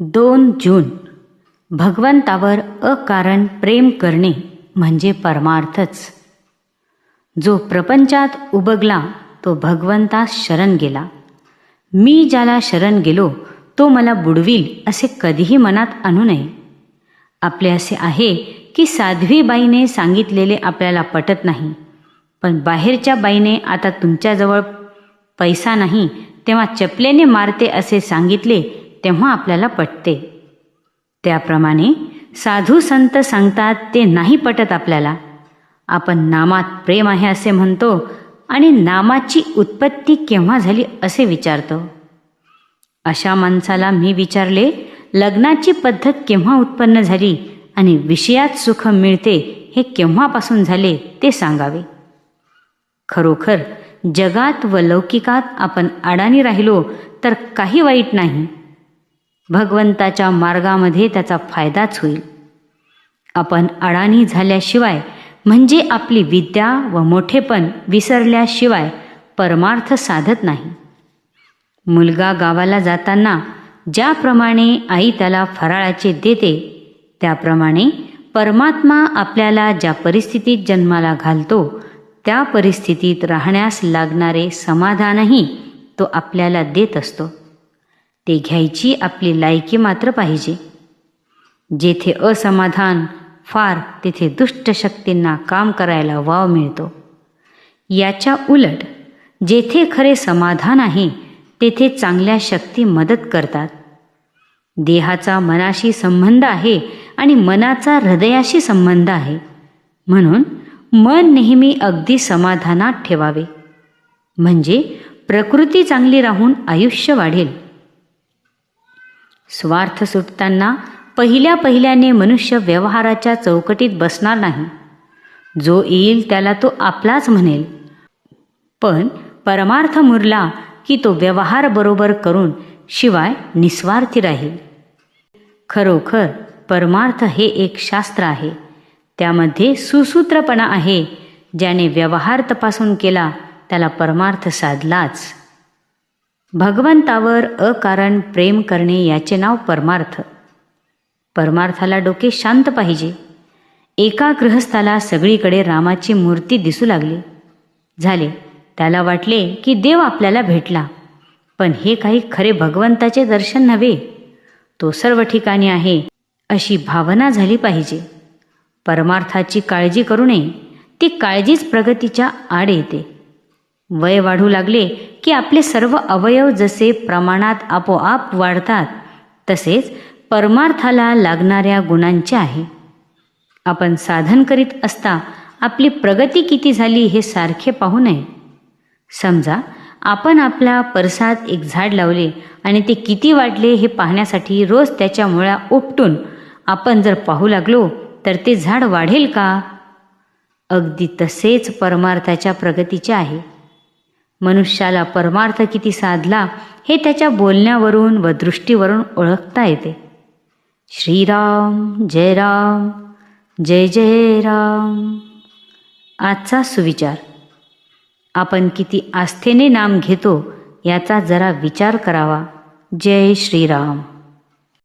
दोन जून. भगवंतावर अकारण प्रेम करणे म्हणजे परमार्थच. जो प्रपंचात उबगला तो भगवंतास शरण गेला. मी ज्याला शरण गेलो तो मला बुडवील असे कधीही मनात आणू नये. आपले असे आहे की साध्वी बाईने सांगितलेले आपल्याला पटत नाही. पण बाहेरच्या बाईने आता तुमच्याजवळ पैसा नाही तेव्हा चपलेने मारते असे सांगितले तेव्हा आपल्याला पटते. त्याप्रमाणे साधू संत सांगतात ते नाही पटत आपल्याला. आपण नामात प्रेम आहे असे म्हणतो आणि नामाची उत्पत्ती केव्हा झाली असे विचारतो. अशा माणसाला मी विचारले लग्नाची पद्धत केव्हा उत्पन्न झाली आणि विषयात सुख मिळते हे केव्हापासून झाले ते सांगावे. खरोखर जगात व लौकिकात आपण अडाणी राहिलो तर काही वाईट नाही. भगवंताच्या मार्गामध्ये त्याचा फायदाच होईल. आपण अडाणी झाल्याशिवाय म्हणजे आपली विद्या व मोठेपण विसरल्याशिवाय परमार्थ साधत नाही. मुलगा गावाला जाताना ज्याप्रमाणे आई त्याला फराळाचे देते त्याप्रमाणे परमात्मा आपल्याला ज्या परिस्थितीत जन्माला घालतो त्या परिस्थितीत राहण्यास लागणारे समाधानही तो आपल्याला देत असतो. ते घ्यायची आपली लायकी मात्र पाहिजे. जेथे असमाधान फार तेथे दुष्ट शक्तींना काम करायला वाव मिळतो. याच्या उलट जेथे खरे समाधान आहे तेथे चांगल्या शक्ती मदत करतात. देहाचा मनाशी संबंध आहे आणि मनाचा हृदयाशी संबंध आहे. म्हणून मन नेहमी अगदी समाधानात ठेवावे. म्हणजे प्रकृती चांगली राहून आयुष्य वाढेल. स्वार्थ सुटताना पहिल्या पहिल्याने मनुष्य व्यवहाराच्या चौकटीत बसणार नाही. जो येईल त्याला तो आपलाच म्हणेल. पण परमार्थ मुरला की तो व्यवहार बरोबर करून शिवाय निस्वार्थी राहील. खरोखर परमार्थ हे एक शास्त्र आहे. त्यामध्ये सुसूत्रपणा आहे. ज्याने व्यवहार तपासून केला त्याला परमार्थ साधलाच. भगवंतावर अकारण प्रेम करणे याचे नाव परमार्थ. परमार्थाला डोके शांत पाहिजे. एका गृहस्थाला सगळीकडे रामाची मूर्ती दिसू लागली. झाले. त्याला वाटले की देव आपल्याला भेटला. पण हे काही खरे भगवंताचे दर्शन नव्हे. तो सर्व ठिकाणी आहे अशी भावना झाली पाहिजे. परमार्थाची काळजी करू नये. ती काळजीच प्रगतीच्या आड येते. वय वाढू लागले की आपले सर्व अवयव जसे प्रमाणात आपोआप वाढतात तसेच परमार्थाला लागणाऱ्या गुणांचे आहे. आपण साधन करीत असता आपली प्रगती किती झाली हे सारखे पाहू नये. समजा आपण आपल्या परसात एक झाड लावले आणि ते किती वाढले हे पाहण्यासाठी रोज त्याच्या मुळा उपटून आपण जर पाहू लागलो तर ते झाड वाढेल का? अगदी तसेच परमार्थाच्या प्रगतीचे आहे. मनुष्याला परमार्थ किती साधला हे त्याच्या बोलण्यावरून व दृष्टीवरून ओळखता येते. श्रीराम जय राम जय जय राम आजचा सुविचार. आपण किती आस्थेने नाम घेतो याचा जरा विचार करावा. जय श्रीराम.